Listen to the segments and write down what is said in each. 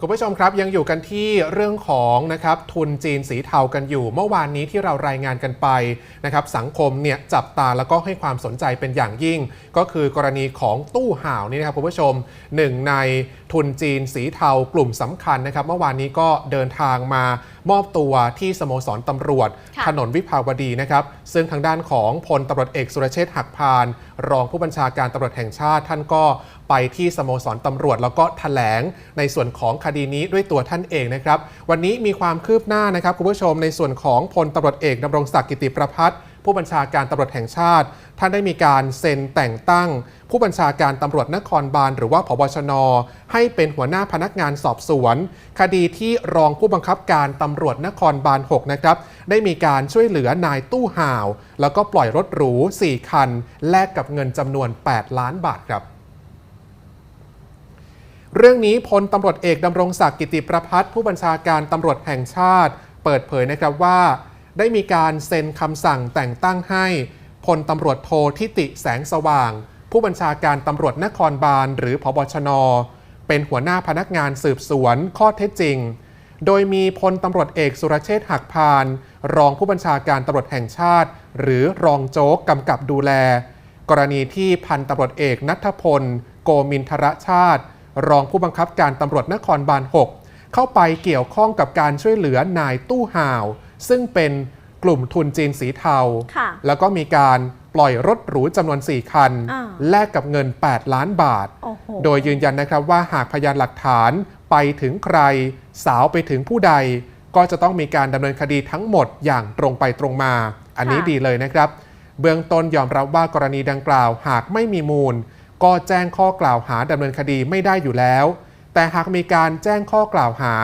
คุณผู้ชมครับยังอยู่กันที่เรื่องของนะครับทุนจีนสีเทากันอยู่ เมื่อวานนี้ที่เรารายงานกันไปนะครับสังคมเนี่ยจับตาแล้วก็ให้ความสนใจเป็นอย่างยิ่ง ก็คือกรณีของตู้ห่าวนี่นะครับคุณผู้ชมหนึ่งในทุนจีนสีเทากลุ่มสำคัญนะครับ เมื่อวานนี้ก็เดินทางมา มอบตัวที่สโมสรตำรวจค่ะถนนวิภาวดีนะครับ ซึ่งทางด้านของพลตำรวจเอกสุรเชษฐ์หักพาน รองผู้บัญชาการตำรวจแห่งชาติ ท่านก็ไปที่สโมสรตำรวจ แล้วก็แถลงในส่วนของคดีนี้ด้วยตัวท่านเองนะครับ วันนี้มีความคืบหน้านะครับคุณผู้ชมในส่วนของพลตำรวจเอกดำรงศักดิ์กิติประพัฒน์ ผู้บัญชาการตำรวจแห่งชาติ ท่านได้มีการเซ็นแต่งตั้ง ผู้บัญชาการตำรวจนครบาลหรือว่าพบชน ให้เป็นหัวหน้าพนักงานสอบสวน คดีที่รองผู้บังคับการตำรวจนครบาล6นะครับได้มีการช่วยเหลือนายตู้ห่าว แล้วก็ปล่อยรถหรู 4 คัน แลกกับเงินจำนวน 8 ล้านบาทครับเรื่องนี้พลตำรวจเอกดำรงศักดิ์กิติประพัฒน์ผู้บัญชาการตำรวจแห่งชาติ เปิดเผยนะครับว่า ได้มีการเซ็นคำสั่งแต่งตั้งให้พลตำรวจโททิติแสงสว่าง ผู้บัญชาการตำรวจนครบาลหรือพบชน เป็นหัวหน้าพนักงานสืบสวนข้อเท็จจริง โดยมีพลตำรวจเอกสุรเชษฐ์หักพาน รองผู้บัญชาการตำรวจแห่งชาติ หรือรองโจ๊กกำกับดูแล กรณีที่พันตำรวจเอกนัทพล โกมินทรชาติ รองผู้บังคับการตำรวจนครบาล 6 เข้าไปเกี่ยวข้องกับการช่วยเหลือนายตู้ห่าว ซึ่งเป็นกลุ่มทุนจีนสีเทาค่ะแล้วก็มีการปล่อยรถหรูจำนวน 4 คันอ่าแลกกับเงิน 8 ล้านบาทโอ้โหโดยยืนยันนะครับว่าหากพยานหลักฐานไปถึงใคร สาวไปถึงผู้ใด ก็จะต้องมีการดำเนินคดีทั้งหมดอย่างตรงไปตรงมา อันนี้ค่ะดีเลยนะครับ เบื้องต้นยอมรับว่ากรณีดังกล่าวหากไม่มีมูล ก็แจ้งข้อกล่าวหาดำเนินคดีไม่ได้อยู่แล้ว แต่หากมีการแจ้งข้อกล่าวหา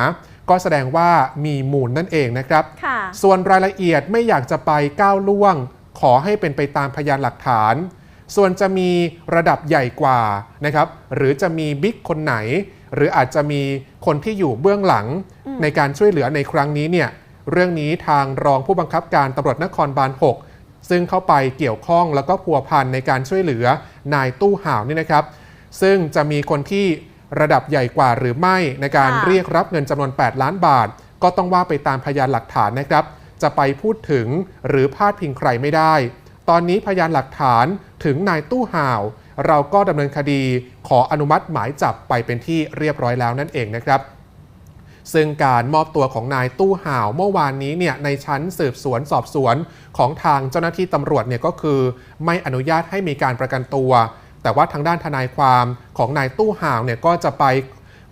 ก็แสดงว่ามีมูลนั่นเองนะครับค่ะส่วนรายละเอียดไม่อยากจะไปก้าวล่วง ขอให้เป็นไปตามพยานหลักฐาน ส่วนจะมีระดับใหญ่กว่านะครับ หรือจะมีบิ๊กคนไหน หรืออาจจะมีคนที่อยู่เบื้องหลังอืมในการช่วยเหลือในครั้งนี้เนี่ย เรื่องนี้ทางรองผู้บังคับการตำรวจนครบาล 6 ซึ่งเข้าไปเกี่ยวข้องแล้วก็พัวพันในการช่วยเหลือนายตู้ห่าวนี่นะครับ ซึ่งจะมีคนที่ ระดับใหญ่กว่าหรือไม่ในการค่ะเรียกรับเงินจำนวน 8 ล้านบาท ก็ต้องว่าไปตามพยานหลักฐานนะครับ จะไปพูดถึงหรือพาดพิงใครไม่ได้ ตอนนี้พยานหลักฐานถึงนายตู้ห่าว เราก็ดำเนินคดีขออนุมัติหมายจับไปเป็นที่เรียบร้อยแล้วนั่นเองนะครับซึ่งการมอบตัวของนายตู้ห่าวเมื่อวานนี้เนี่ยในชั้นสืบสวนสอบสวนของทางเจ้าหน้าที่ตำรวจเนี่ยก็คือ ไม่อนุญาตให้มีการประกันตัว แต่ว่าทางด้านทนายความของนายตู้ห่าวเนี่ยก็จะไป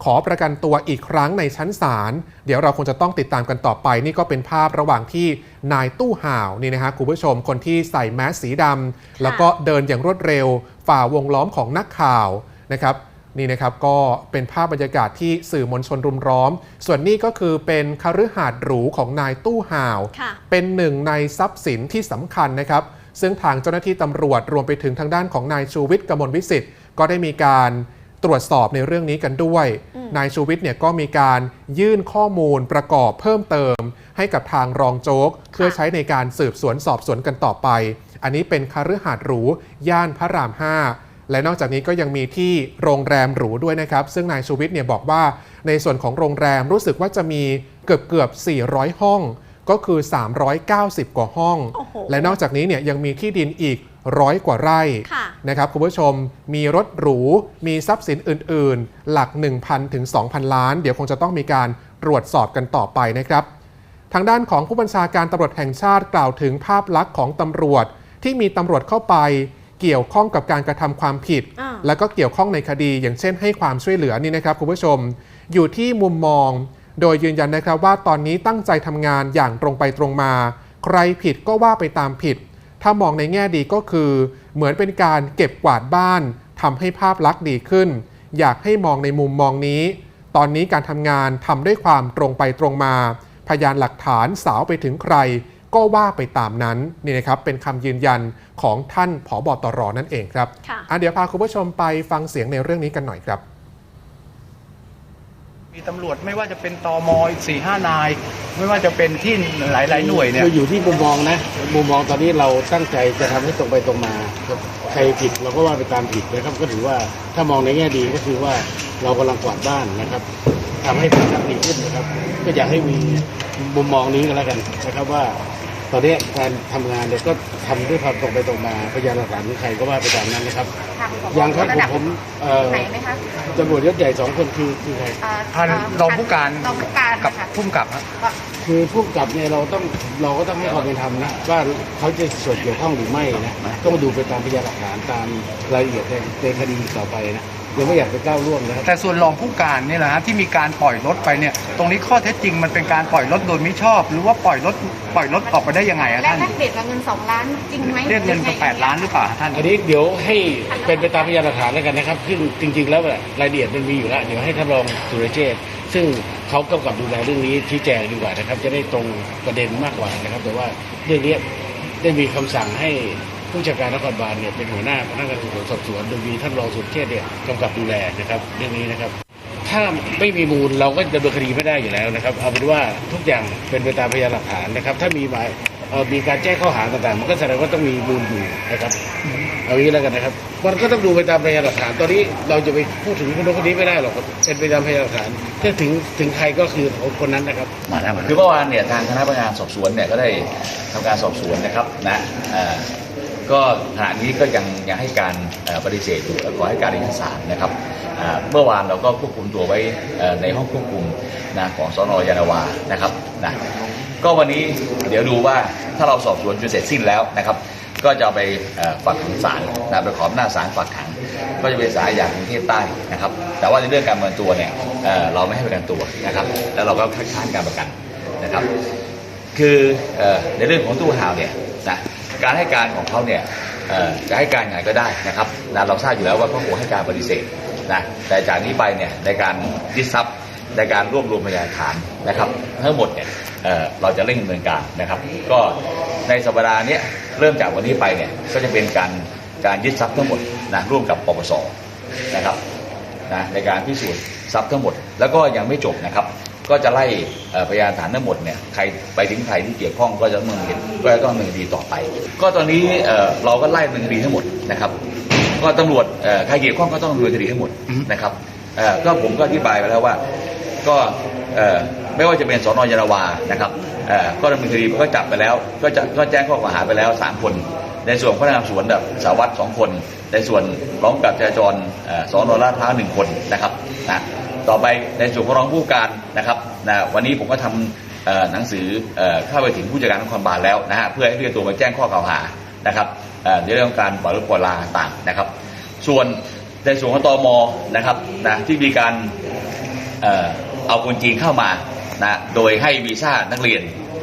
ขอประกันตัวอีกครั้งในชั้นศาล เดี๋ยวเราคงจะต้องติดตามกันต่อไป นี่ก็เป็นภาพระหว่างที่นายตู้ห่าวนี่นะฮะคุณผู้ชมคนที่ใส่แมสสีดำแล้วก็เดินอย่างรวดเร็ว ฝ่าวงล้อมของนักข่าวนะครับนี่นะครับก็เป็นภาพบรรยากาศที่สื่อมวลชนรุมล้อม ส่วนนี้ก็คือเป็นคฤหาสน์หรูของนายตู้ห่าวค่ะเป็นหนึ่งในทรัพย์สินที่สำคัญนะครับ ซึ่งทางเจ้าหน้าที่ตำรวจรวมไปถึงทางด้านของนายชูวิทย์กมลวิสิทธิ์ก็ได้มีการตรวจสอบในเรื่องนี้กันด้วยอืมนายชูวิทย์เนี่ยก็มีการยื่นข้อมูลประกอบเพิ่มเติม ให้กับทางรองโจ๊ก เพื่อใช้ในการสืบสวนสอบสวนกันต่อไป อันนี้เป็นคฤหาสน์หรู ย่านพระราม 5 และนอกจากนี้ก็ยังมีที่โรงแรมหรูด้วยนะครับ ซึ่งนายชูวิทย์เนี่ยบอกว่าในส่วนของโรงแรมรู้สึกว่าจะมีเกือบเกือบๆ400 ห้อง ก็คือ 390 กว่าห้องโอ้โหและนอกจากนี้เนี่ยยังมีที่ดินอีกร้อยกว่าไร่ค่ะนะครับคุณผู้ชมมีรถหรู มีทรัพย์สินอื่น ๆ หลัก 1,000 ถึง 2,000 ล้าน เดี๋ยวคงจะต้องมีการตรวจสอบกันต่อไปนะครับ ทางด้านของผู้บัญชาการตำรวจแห่งชาติกล่าวถึงภาพลักษณ์ของตำรวจ ที่มีตำรวจเข้าไปเกี่ยวข้องกับการกระทำความผิดอ่าแล้วก็เกี่ยวข้องในคดี อย่างเช่นให้ความช่วยเหลือนี่นะครับคุณผู้ชม อยู่ที่มุมมอง โดยยืนยันนะครับว่าตอนนี้ตั้งใจทำงานอย่างตรงไปตรงมา ใครผิดก็ว่าไปตามผิด ถ้ามองในแง่ดีก็คือ เหมือนเป็นการเก็บกวาดบ้านทำให้ภาพลักษณ์ดีขึ้น อยากให้มองในมุมมองนี้ ตอนนี้การทำงานทำด้วยความตรงไปตรงมา พยานหลักฐานสาวไปถึงใคร ก็ว่าไปตามนั้นนี่นะครับเป็นคำยืนยันของท่านผอบอตรนั่นเองครับค่ะอะเดี๋ยวพาคุณผู้ชมไปฟังเสียงในเรื่องนี้กันหน่อยครับ มีตำรวจไม่ว่าจะเป็นตอมอีกสี่ห้านาย ไม่ว่าจะเป็นที่หลายหลายหน่วยเนี่ยคืออยู่ที่มุมมองนะมุมมองตอนนี้เราตั้งใจจะทำให้ตรงไปตรงมาใครผิดเราก็ว่าไปตามผิดนะครับ ก็ถือว่าถ้ามองในแง่ดีก็คือว่าเรากำลังกวาดบ้านนะครับทำให้ผลลัพธ์ดีขึ้นนะครับ ก็อยากให้มีมุมมองนี้กันแล้วกันนะครับว่า ตอนนี้การทำงานเนี่ยก็ทำด้วยความตรงไปตรงมาพยานหลักฐานของใครก็ว่าไปตามนั้นนะครับทางผบยังครับผมะดัผมเอ่อไหนไหมคะตำรวจยศใหญ่สองคนคือคือใครเอ่อพันรองผู้การรองผู้การกับนะคะพุ่มกับฮะว่าคือผู้กำกับเนี่ยเราต้องเราก็ต้องให้ความเป็นธรรมนะว่าเขาจะส่วนเกี่ยวข้องหรือไม่นะต้องดูไปตามพยานหลักฐานตามรายละเอียดในในคดีต่อไปนะ ยังไม่อยากไปก้าวล่วงนะครับ แต่ส่วนรองผู้การเนี่ยนะฮะที่มีการปล่อยรถไปเนี่ย ตรงนี้ข้อเท็จจริงมันเป็นการปล่อยรถโดยไม่ชอบ หรือว่าปล่อยรถปล่อยรถออกไปได้ยังไงอะและท่านแลกเปลี่ยนกับเงินสองล้านจริงไหมเรียกเงินกับแปดล้านหรือเปล่าท่าน อันนี้เดี๋ยวให้เป็นไปตามพยานหลักฐานแล้วกันนะครับซึ่งจริง ๆ แล้วเนี่ยรายละเอียดมันมีอยู่แล้วเดี๋ยวให้ท่านรองสุรเชษฐ์ซึ่งเขากำกับดูแลเรื่องนี้ชี้แจงดีกว่านะครับ จะได้ตรงประเด็นมากกว่านะครับ แต่ว่าเรื่องนี้ได้มีคำสั่งให้ ผู้จัดการนครบาลเนี่ยเป็นหัวหน้าพนักงานสืบสวนสอบสวนโดยมีท่านรองสุรเชษฐ์เนี่ยกำกับดูแลนะครับเรื่องนี้นะครับถ้าไม่มีมูลเราก็ดำเนินคดีไม่ได้อยู่แล้วนะครับ เอาเป็นว่าทุกอย่างเป็นไปตามพยานหลักฐานนะครับ ถ้ามีหมายเอ่อมีการแจ้งข้อหาต่างๆ มันก็แสดงว่าต้องมีมูลอยู่นะครับเอางี้แล้วกันนะครับ มันก็ต้องดูไปตามพยานหลักฐานตอนนี้เราจะไปพูดถึงคนนู้นคนนี้ไม่ได้หรอกครับเป็นไปตามพยานหลักฐานถ้าถึงถึงใครก็คือคนนั้นนะครับคือเมื่อวานเนี่ยทางคณะพนักงานสอบสวนเนี่ยก็ได้ทำการสอบสวนนะครับนะเอ่อ ก็ขณะนี้ก็ยังยังให้การปฏิเสธอยู่และขอให้การในชั้นศาลนะครับเมื่อวานเราก็ควบคุมตัวไว้ในห้องควบคุมนะของสนยานาวานะครับนะก็วันนี้เดี๋ยวดูว่าถ้าเราสอบสวนจนเสร็จสิ้นแล้วนะครับ ก็จะไปฝากขังศาลนะไปขออำนาศาลฝากขัง ก็จะเป็นสายอย่างกรุงเทพใต้นะครับ แต่ว่าในเรื่องการประกันตัวเนี่ยเเราไม่ให้ประกันตัวนะครับ แล้วเราก็คัดค้านการประกันนะครับ คืออในเรื่องของตู้ห่าวเนี่ยนะ การให้การของเขาเนี่ยจะให้การไงก็ได้นะครับนะเราทราบอยู่แล้วว่าเขาคงให้การปฏิเสธนะแต่จากนี้ไปเนี่ยในการยึดทรัพย์ในการรวบรวมพยานฐานนะครับ ทั้งหมดเนี่ยเเราจะเร่งดำเนินการนะครับ ก็ในสัปดาห์นี้เริ่มจากวันนี้ไปเนี่ยก็จะเป็นการการยึดทรัพย์ทั้งหมดนะร่วมกับปปสนะครับนะในการพิสูจน์ทรัพย์ทั้งหมด แล้วก็ยังไม่จบนะครับ ก็จะไล่เอ่อพยานฐานทั้งหมดเนี่ยใครไปถึงใครที่เกี่ยวข้องก็จะดำเนินคดีก็จะต้องดำเนินคดีต่อไป ก็ตอนนี้เอ่อเราก็ไล่ดำเนินคดีทั้งหมดนะครับก็ตำรวจเอ่อใครเกี่ยวข้องก็ต้องดำเนินคดีทั้งหมดนะครับเอ่อก็ผมก็อธิบายไปแล้วว่าก็เอ่อไม่ว่าจะเป็นสนยานาวานะครับเอ่อก็ดำเนินคดีก็จับไปแล้ว ก็จะก็แจ้งข้อกล่าวหาไปแล้วสามคน ในส่วนพนักงานสอบสวนแบบสารวัตรสองคน ในส่วนร้องกับจราจรเอ่อสอนอลาดพร้าวหนึ่งคนนะครับนะ ต่อไปในส่วนของรองผู้การนะครับนะวันนี้ผมก็ทำเอ่อหนังสือเข้าไปถึงผู้จัดการนครบาลแล้วนะฮะเพื่อให้เรียกตัวมาแจ้งข้อกล่าวหานะครับเอ่อในเรื่องของการปล่อยรถปล่อยลาต่างนะครับ ส่วนในส่วนของตมนะครับนะที่มีการเอาคนจีนเข้ามานะโดยให้วีซ่านักเรียน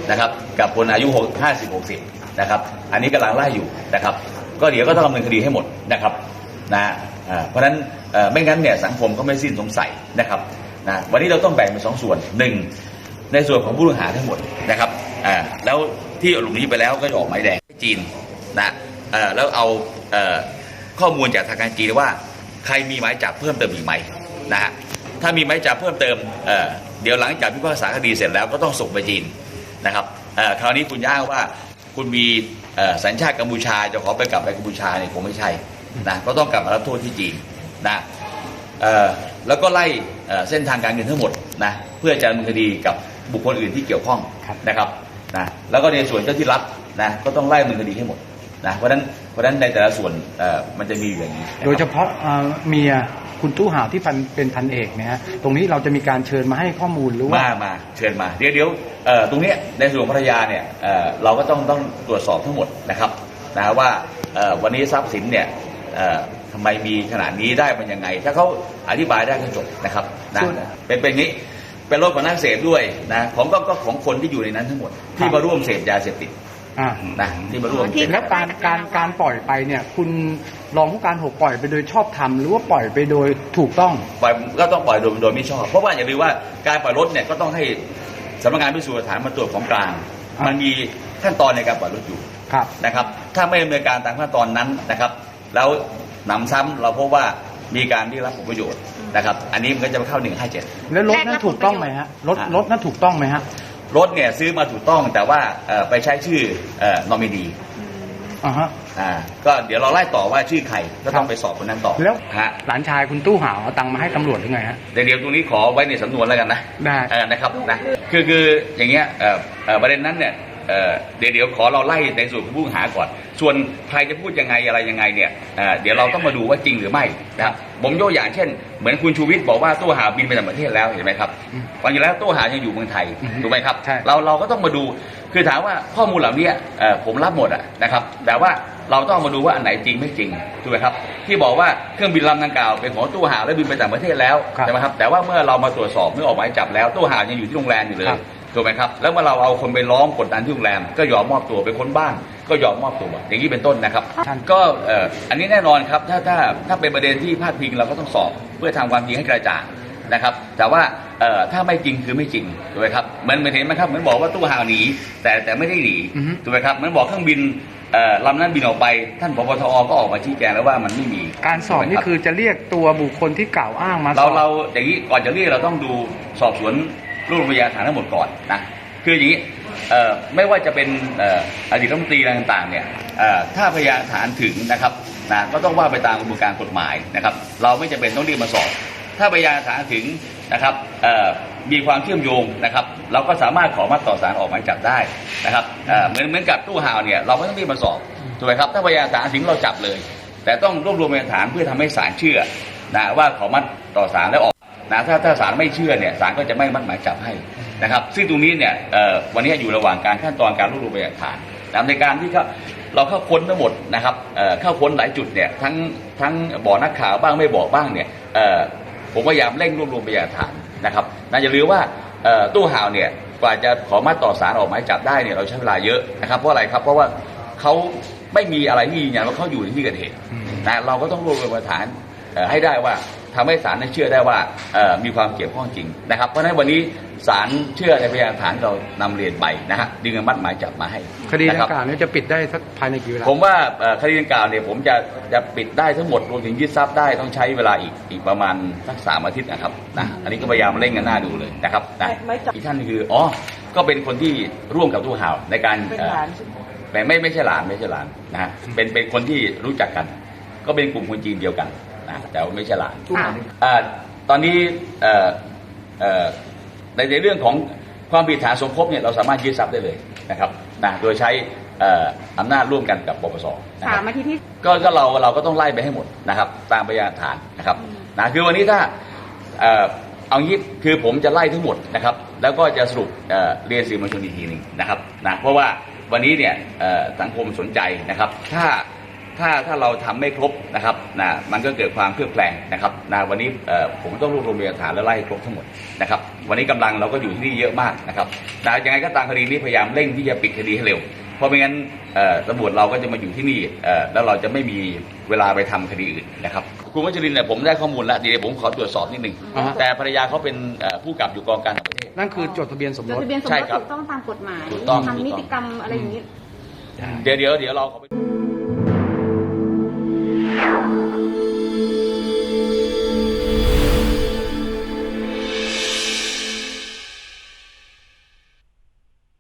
นะครับ กับคนอายุ 50 60 นะครับ อันนี้กำลังไล่อยู่นะครับ ก็เดี๋ยวก็ต้องดำเนินคดีให้หมดนะครับนะเพราะฉะนั้น ไม่งั้นเนี่ยสังคมก็ไม่สิ้นสงสัยนะครับนะวันนี้เราต้องแบ่งเป็นสองส่วนหนึ่งในส่วนของผู้ต้องหาทั้งหมดนะครับอ่าแล้วที่หลบหนีไปแล้วก็จะออกหมายแดงจีนนะเอ่อแล้วเอาเอ่อข้อมูลจากทางการจีนว่าใครมีหมายจับเพิ่มเติมอีกไหมนะฮะถ้ามีหมายจับเพิ่มเติมเอ่อเดี๋ยวหลังจากพิพากษาคดีเสร็จแล้วก็ต้องส่งไปจีนนะครับเอ่อคราวนี้คุณย่าว่าคุณมีสัญชาติกัมพูชาจะขอไปกลับไปกัมพูชาเนี่ยคงไม่ใช่นะก็ต้องกลับมารับโทษที่จีน นะเอ่อแล้วก็ไล่เอ่อเส้นทางการเงินทั้งหมดนะเพื่อจะดำเนินคดีกับบุคคลอื่นที่เกี่ยวข้องนะครับนะแล้วก็ในส่วนเจ้าที่รัฐนะก็ต้องไล่ดำเนินคดีให้หมดนะเพราะฉะนั้นเพราะฉะนั้นในแต่ละส่วนเอ่อมันจะมีอยู่อย่างนี้นะครับโดยเฉพาะเอ่อเมียคุณตู้ห่าวที่พันเป็นพันเอกเนี่ยฮะตรงนี้เราจะมีการเชิญมาให้ข้อมูลหรือว่ามามาเชิญมาเดี๋ยวเดี๋ยวเอ่อตรงเนี้ยในส่วนของภรรยาเนี่ยเอ่อเราก็ต้องต้องตรวจสอบทั้งหมดนะครับนะว่าเอ่อวันนี้ทรัพย์สินเนี่ยเอ่อ ทำไมมีขนาดนี้ได้มันยังไง ถ้าเขาอธิบายได้ก็จบนะครับนะส่วนเป็นเป็นอย่างนี้เป็นรถของนักเสพด้วยนะของก็ก็ของคนที่อยู่ในนั้นทั้งหมด ที่มาร่วมเสพยาเสพติดอ่านะที่มาร่วมที่แล้วการการการปล่อยไปเนี่ย คุณรองผู้การหกปล่อยไปโดยชอบธรรมหรือว่าปล่อยไปโดยถูกต้องปล่อยก็ต้องปล่อยโดยโดยไม่ชอบ เพราะว่าอย่าลืมว่าการปล่อยรถเนี่ยก็ต้องให้สำนักงานพิสูจน์หลักฐานมาตรวจของกลางครับมันมีขั้นตอนในการปล่อยรถอยู่ครับนะครับ ถ้าไม่ดำเนินการตามขั้นตอนนั้นนะครับ แล้วห นำซ้ำเราพบว่ามีการที่รับผลประโยชน์นะครับ อันนี้มันก็จะเข้า 157 แล้วรถนั้นถูกต้องไหมฮะรถอะ รถนั้นถูกต้องไหมฮะรถเนี่ยซื้อมาถูกต้องแต่ว่าเอ่อไปใช้ชื่อนอมินีอ่าฮะ อ่าก็เดี๋ยวเราไล่ต่อว่าชื่อใครก็ต้องไปสอบคนนั้นต่อแล้ว ฮะหลานชายคุณตู้ห่าวเอาตังค์มาให้ตำรวจหรือไงฮะ แต่เดี๋ยวตรงนี้ขอไว้ในสำนวนแล้วกันนะ ได้ เออนะครับนะคือคืออย่างเงี้ยเอ่อเอ่อประเด็นนั้นเนี่ยเอ่อเดี๋ยวเดี๋ยวขอเราไล่ในส่วนของผู้ต้องหาก่อน ส่วนใครจะพูดยังไงอะไรยังไงเนี่ยเอ่อเดี๋ยวเราต้องมาดูว่าจริงหรือไม่นะครับผมยกอย่างเช่น เหมือนคุณชูวิทย์บอกว่าตู้หาบินไปต่างประเทศแล้วเห็นไหมครับความจริงแล้วตู้หายังอยู่เมืองไทยอือฮึถูกไหมครับใช่เราเราก็ต้องมาดูคือถามว่าข้อมูลเหล่านี้เอ่อผมรับหมดอะนะครับ แต่ว่าเราต้องมาดูว่าอันไหนจริงไม่จริงถูกไหมครับ ที่บอกว่าเครื่องบินลำดังกล่าวเป็นของตู้ห่าวและบินไปต่างประเทศแล้วครับใช่ไหมครับแต่ว่าเมื่อเรามาตรวจสอบเมื่อออกหมายจับแล้วตู้ห่าวยังอยู่ที่โรงแรมอยู่เลยครับถูกไหมครับแล้วเมื่อเราเอาคนไปล้อมกดดันที่โรงแรมก็ยอมมอบตัวไปค้นบ้าน ก็ยอมมอบตัวอย่างนี้เป็นต้นนะครับ ก็เอ่ออันนี้แน่นอนครับถ้าถ้าถ้าเป็นประเด็นที่พาดพิงเราก็ต้องสอบเพื่อทำความจริงให้กระจ่างนะครับ แต่ว่าเอ่อถ้าไม่จริงคือไม่จริงถูกไหมครับเหมือนเหมือนเห็นไหมครับเหมือนบอกว่าตู้ห่าวหนีแต่แต่ไม่ได้หนีอือฮึถูกไหมครับเหมือนบอกเครื่องบินเอ่อลำนั้นบินออกไป ท่านผบทอก็ออกมาชี้แจงแล้วว่ามันไม่มี การสอบนี่คือจะเรียกตัวบุคคลที่กล่าวอ้างมาสเราอบเราอย่างนี้ก่อนจะเรียกเราต้องดูสอบสวนรวบรวมพยานฐานทั้งหมดก่อนนะคืออย่างนี้เอ่อ ไม่ว่าจะเป็นออดีตรัฐมนตรีอะไรต่างๆเนี่ยถ้าพยานฐานถึงนะครับนะก็ต้องว่าไปตามกระบวนการกฎหมายนะครับ เราไม่จำเป็นต้องเรียกมาสอบ ถ้าพยานฐานถึงนะครับมีความเชื่อมโยงนะครับ เราก็สามารถขอมัดต่อสารออกหมายจับได้นะครับเหมือนเหมือนกับตู้ห่าวเนี่ยเราไม่ต้องรียกมาสอบถูกไหมครับถ้าพยานฐานถึงเราจับเลย แต่ต้องรวบรวมพยานฐานเพื่อทำให้ศาลเชื่อนะว่าขอมัดต่อสารแล้วออก นะถ้าถ้าศาลไม่เชื่อเนี่ยศาลก็จะไม่มัดหมายจับให้นะครับ ซึ่งตรงนี้เนี่ยเอ่อวันนี้อยู่ระหว่างการขั้นตอนการรวบรวมพยานฐานนะในการที่เขาเราเข้าค้นทั้งหมดนะครับเอ่อเข้าค้นหลายจุดเนี่ยทั้งทั้งบอกนักข่าวบ้างไม่บอกบ้างเนี่ยเอ่อผมพยายามเร่งรวบรวมพยานฐานนะครับนะอย่าลืมว่าเอ่อตู้ห่าวเนี่ยกว่าจะขอมัดต่อสารออกหมายจับได้เนี่ยเราใช้เวลาเยอะนะครับเพราะอะไรครับเพราะว่าเขาไม่มีอะไรที่ยืนยันว่าเขาอยู่ในที่เกิดเหตุนะเราก็ต้องรวบรวมหลักฐานเอ่อให้ได้ว่า ทำให้ศาลนั้นเชื่อได้ว่าเอ่อมีความเกี่ยวข้องจริงนะครับเพราะฉะนั้นวันนี้ศาลเชื่อในพยานฐานเรานำเรียนไปนะฮะดึงอนุมัดหมายจับมาให้คดีดันะครังกล่าวนี้จะปิดได้สักภายในกี่เวลาผมว่าเอ่อคดีดังกล่าวเนี่ยผมจะจะปิดได้ทั้งหมดรวมถึงยึดทรัพย์ได้ต้องใช้เวลาอีกอีกประมาณสักสามอาทิตย์นะครับนะอันนี้ก็พยายามเร่งกันหน้าดูเลยนะครับนะอีกท่านคืออ๋อก็เป็นคนที่ร่วมกับตู้ห่าวในการเอ่อแต่ไม่ไม่ใช่หลานไม่ใช่หลานนะฮะเป็นเป็นคนที่รู้จักกัน ก็เป็นกลุ่มคนจีนเดียวกัน นะแต่ว่าไม่ใช่หลานค่ะอ่าตอนนี้เอ่อเอ่อในในเรื่องของความผิดฐานสมคบเนี่ยเราสามารถยึดทรัพย์ได้เลยนะครับนะโดยใช้เอ่ออำนาจร่วมกันกับปปสนะคสารับมอาทิตย์ที่ ก็ก็เราเราก็ต้องไล่ไปให้หมดนะครับตามพยานฐานนะครับนะคือวันนี้ถ้าเอ่อเอางี้คือผมจะไล่ทั้งหมดนะครับแล้วก็จะสรุปเอ่อเรียนสื่อมวลชนอีกทีหนึ่งนะครับนะเพราะว่าวันนี้เนี่ยเอ่อสังคมสนใจนะครับ ถ้า ถ้าถ้าเราทำไม่ครบนะครับนะมันก็เกิดความเคลือบแคลงนะครับนะวันนี้เอ่อผมต้องรวบรวมพยานฐานและไล่ให้ครบทั้งหมดนะครับ วันนี้กำลังเราก็อยู่ที่นี่เยอะมากนะครับนะยังไงก็ตามคดีนี้พยายามเร่งที่จะปิดคดีให้เร็ว เพราะไม่งั้นเอ่อตำรวจเราก็จะมาอยู่ที่นี่เอ่อแล้วเราจะไม่มีเวลาไปทำคดีอื่นนะครับคุณวัชรินทร์เนี่ยผมได้ข้อมูลแล้วเดี๋ยวผมขอตรวจสอบนิดนึงอ่าฮะแต่ภรรยาเขาเป็นเอ่อผู้กำกับอยู่กองการต่างประเทศนั่นคือจดทะเบียนสมจรดสทะเบียนสมใช่รสครับถูกต้องตามกฎหมายถูกต้องถูกต้องทำนิติกรรมอะไรอย่างนี้เดี๋ยวเดี๋ยวเดี๋ยวเราเขาไป